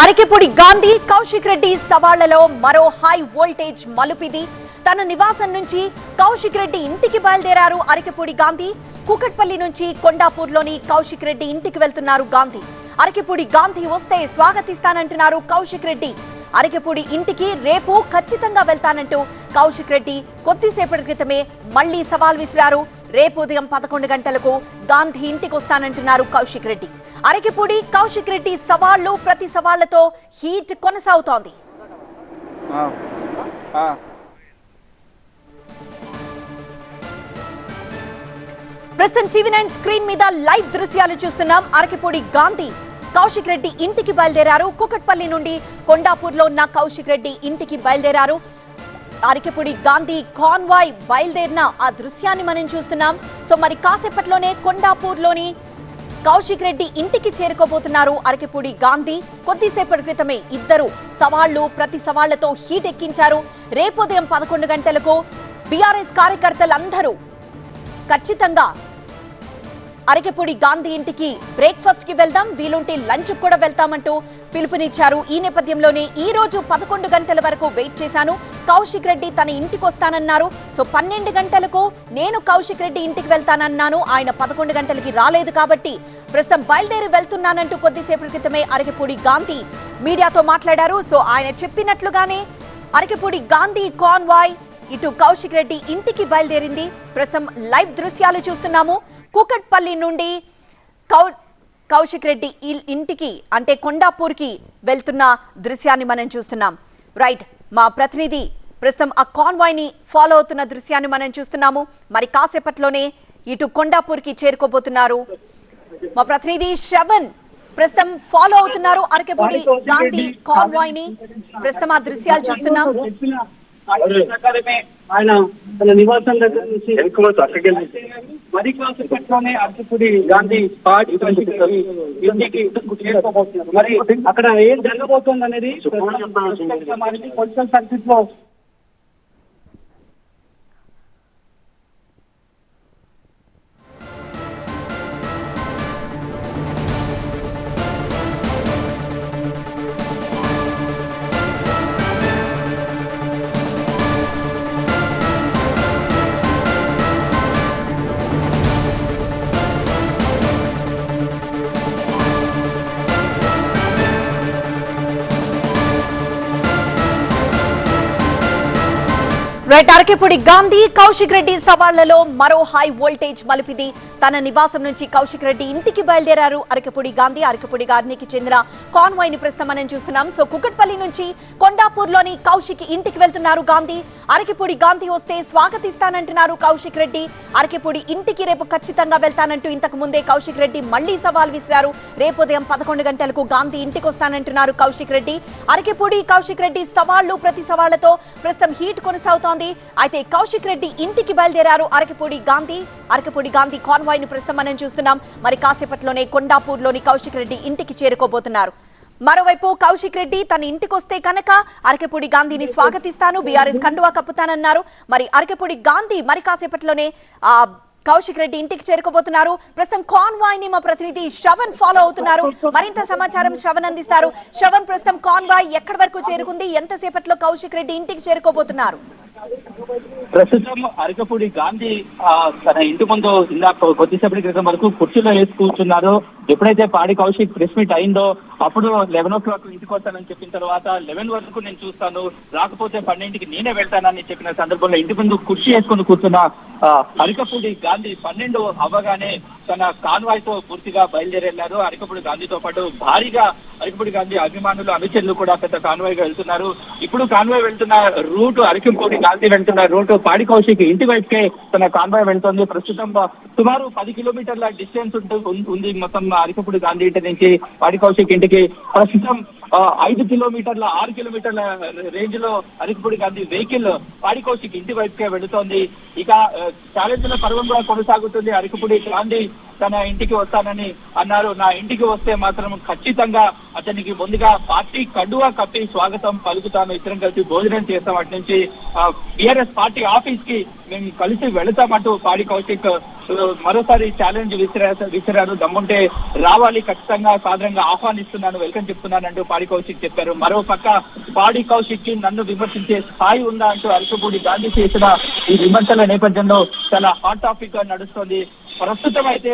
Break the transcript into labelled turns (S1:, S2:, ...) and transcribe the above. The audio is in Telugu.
S1: అరకెపూడి గాంధీ కౌశిక్ రెడ్డి సవాళ్ళలో మరో హై వోల్టేజ్ మలుపిది. తన నివాసం నుంచి కౌశిక్ రెడ్డి ఇంటికి బయలుదేరారు అరకెపూడి గాంధీ. కూకట్పల్లి నుంచి కొండాపూర్లోని కౌశిక్ రెడ్డి ఇంటికి వెళ్తున్నారు గాంధీ. అరకెపూడి గాంధీ వస్తే స్వాగతిస్తానంటున్నారు కౌశిక్ రెడ్డి. అరకెపూడి ఇంటికి రేపు ఖచ్చితంగా వెళ్తానంటూ కౌశిక్ రెడ్డి కొద్దిసేపటి క్రితమే మళ్ళీ సవాల్ విసిరారు. రేపు ఉదయం పదకొండు గంటలకు గాంధీ ఇంటికి వస్తానంటున్నారు కౌశిక్ రెడ్డి. అరకెపూడి కౌశిక్ రెడ్డి సవాళ్ళు ప్రతి సవాళ్ళతో హీట్ కొనసాగుతోంది. ప్రస్తుతం టీవీ నైన్ స్క్రీన్ మీద లైవ్ దృశ్యాలు చూస్తున్నాం. అరకెపూడి గాంధీ కౌశిక్ రెడ్డి ఇంటికి బయలుదేరారు. కుకట్పల్లి నుండి కొండాపూర్లో ఉన్న కౌశిక్ రెడ్డి ఇంటికి బయలుదేరారు. అరకెపూడి గాంధీ కాన్వాయ్ బయలుదేరిన ఆ దృశ్యాన్ని మనం చూస్తున్నాం. సో మరి కాసేపట్లోనే కొండాపూర్లోని కౌశిక్ రెడ్డి ఇంటికి చేరుకోబోతున్నారు అరకిపూడి గాంధీ. కొద్దిసేపటి క్రితమే ఇద్దరు సవాళ్ళు ప్రతి సవాళ్ళతో హీట్ ఎక్కించారు రేపుదయం పదకొండు గంటలకు బీఆర్ఎస్ కార్యకర్తలందరూ ఖచ్చితంగా అరకిపూడి గాంధీ ఇంటికి బ్రేక్ఫాస్ట్కి వెళ్దాం వీలుంటే లంచ్ కూడా వెళ్తామంటూ పిలుపునిచ్చారు. ఈ నేపథ్యంలోనే ఈ రోజు పదకొండు గంటల వరకు వెయిట్ చేశాను. కౌశిక్ రెడ్డి తన ఇంటికి వస్తానన్నారు సో పన్నెండు గంటలకు నేను కౌశిక్ రెడ్డి ఇంటికి వెళ్తానన్నాను. ఆయన పదకొండు గంటలకి రాలేదు కాబట్టి ప్రస్తుతం బయలుదేరి వెళ్తున్నానంటూ కొద్దిసేపటి క్రితమే అరకిపూడి గాంధీ మీడియాతో మాట్లాడారు. సో ఆయన చెప్పినట్లుగానే అరకిపూడి గాంధీ కాన్వాయ్ ఇటు కౌశిక్ రెడ్డి ఇంటికి బయలుదేరింది. ప్రస్తుతం లైవ్ దృశ్యాలు చూస్తున్నాము. కూకట్పల్లి నుండి కౌ కౌశిక్ రెడ్డి ఇంటికి అంటే కొండాపూర్కి వెళ్తున్న దృశ్యాన్ని మనం చూస్తున్నాం. రైట్. మా ప్రతినిధి ప్రస్తుతం ఆ కాన్వాయ్ని ఫాలో అవుతున్న దృశ్యాన్ని మనం చూస్తున్నాము. మరి కాసేపట్లోనే ఇటు కొండాపూర్కి చేరుకోబోతున్నారు. మా ప్రతినిధి శ్రవణ్ ప్రస్తుతం ఫాలో అవుతున్నారు. అరకెపూడి గాంధీ కాన్వాయ్ని ప్రస్తుతం ఆ దృశ్యాలు చూస్తున్నాం.
S2: ప్రకారమే ఆయన తన నివాసం దగ్గర నుంచి మరి కాసేపట్లోనే అరకుపూడి గాంధీ పార్టీ ఇంటికి చేరుకోబోతున్నారు మరి అక్కడ ఏం జరగబోతోంది అనేది పొలిటికల్ సర్క్యూట్లో
S1: రైట్ అరకెపూడి గాంధీ కౌశిక్ రెడ్డి సవాళ్ళలో మరో హై వోల్టేజ్ మలిపింది. తన నివాసం నుంచి కౌశిక్ రెడ్డి ఇంటికి బయలుదేరారు. అరకపూడి గాంధీ అరకపూడి గాంధీకి చెందిన కాన్వాయ్ని ప్రస్తుతం మనం చూస్తున్నాం. సో కుకట్పల్లి నుంచి కొండాపూర్లోని కౌశిక్ ఇంటికి వెళ్తున్నారు గాంధీ. అరకపూడి గాంధీ వస్తే స్వాగతిస్తానంటున్నారు కౌశిక్ రెడ్డి. అరకపూడి ఇంటికి రేపు ఖచ్చితంగా వెళ్తానంటూ ఇంతకు ముందే కౌశిక్ రెడ్డి మళ్ళీ సవాల్ విసిరారు. రేపు ఉదయం పదకొండు గంటలకు గాంధీ ఇంటికి వస్తానంటున్నారు కౌశిక్ రెడ్డి. అరకెపూడి కౌశిక్ రెడ్డి సవాళ్ళు ప్రతి సవాళ్ళతో ప్రస్తుతం హీట్ కొనసాగుతోంది. అయితే కౌశిక్ రెడ్డి ఇంటికి బయలుదేరారు అరకెపూడి గాంధీ. అరకెపూడి గాంధీ కాన్వాయ్ ని ప్రస్తుతం మనం చూస్తున్నాం. మరి కాసేపట్లోనే కొండాపూర్లోని కౌశిక్ రెడ్డి ఇంటికి చేరుకోబోతున్నారు. మరోవైపు కౌశిక్ రెడ్డి తన ఇంటికొస్తే కనుక అరకెపూడి గాంధీని స్వాగతిస్తాను. బీఆర్ఎస్ కండువా కప్పుతానన్నారు. మరి అరకెపూడి గాంధీ మరి కాసేపట్లోనే ఆ కౌశిక్ రెడ్డి ఇంటికి చేరుకోబోతున్నారు. ప్రస్తుతం కాన్వాయ్ని మా ప్రతినిధి శ్రవణ్ ఫాలో అవుతున్నారు. మరింత సమాచారం శ్రవణ్ అందిస్తారు. శ్రవణ్ ప్రస్తుతం కాన్వాయ్ ఎక్కడి వరకు చేరుకుంది? ఎంతసేపట్లో కౌశిక్ రెడ్డి ఇంటికి చేరుకోబోతున్నారు?
S3: ప్రస్తుతం అరకపూడి గాంధీ తన ఇంటి ముందు ఇందాక కొద్దిసేపటి క్రితం వరకు కుర్చీలో వేసి కూర్చున్నారు. ఎప్పుడైతే పాడి కౌశిక్ ప్రెస్ మీట్ అయిందో అప్పుడు లెవెన్ ఓ క్లాక్ ఇంటికి వస్తానని చెప్పిన తర్వాత లెవెన్ వరకు నేను చూస్తాను. రాకపోతే పన్నెండుకి నేనే వెళ్తానని చెప్పిన సందర్భంలో ఇంటి ముందు కుర్చీ వేసుకుని కూర్చున్న అరకపూడి గాంధీ పన్నెండు అవ్వగానే తన కాన్వాయ్తో పూర్తిగా బయలుదేరెళ్ళారు. అరకపూడి గాంధీతో పాటు భారీగా అరకపూడి గాంధీ అభిమానులు అనుచరులు కూడా పెద్ద కాన్వాయ్గా వెళ్తున్నారు. ఇప్పుడు కాన్వాయ్ వెళ్తున్న రూట్ అరకంపూడి గాంధీ వెళ్తున్న రూట్ పాడి కౌశిక్ ఇంటి వైపుకే తన కాన్వాయ్ వెళ్తోంది. ప్రస్తుతం సుమారు పది కిలోమీటర్ల డిస్టెన్స్ ఉంది మొత్తం అరకపూడి గాంధీ ఇంటి నుంచి పాడి కౌశిక్ ఇంటికి. ప్రస్తుతం ఐదు కిలోమీటర్ల ఆరు కిలోమీటర్ల రేంజ్లో అరకుపూడి గాంధీ వెహికల్ పాడికోసికి ఇంటి వైపుకే వెళుతోంది. ఇక ఆ, ఛాలెంజ్ల పర్వం కూడా కొనసాగుతుంది. అరకుపూడి గాంధీ తన ఇంటికి వస్తానని అన్నారు. నా ఇంటికి వస్తే మాత్రం ఖచ్చితంగా అతనికి ముందుగా పార్టీ కండువా కప్పి స్వాగతం పలుకుతాను. ఇద్దరం కలిసి భోజనం చేస్తాం. అటు నుంచి బిఆర్ఎస్ పార్టీ ఆఫీస్కి మేము కలిసి వెళతామంటూ పాడి కౌశిక్ మరోసారి ఛాలెంజ్ విసిరా విసిరారు. దమ్ముంటే రావాలి ఖచ్చితంగా సాధారణంగా ఆహ్వానిస్తున్నాను వెల్కమ్ చెప్తున్నాను అంటూ పాడి కౌశిక్ చెప్పారు. మరో పక్క పాడి కౌశిక్కి నన్ను విమర్శించే స్థాయి ఉందా అంటూ అరకపూడి గాంధీ చేసిన ఈ విమర్శల నేపథ్యంలో చాలా హాట్ టాపిక్గా నడుస్తోంది. ప్రస్తుతం అయితే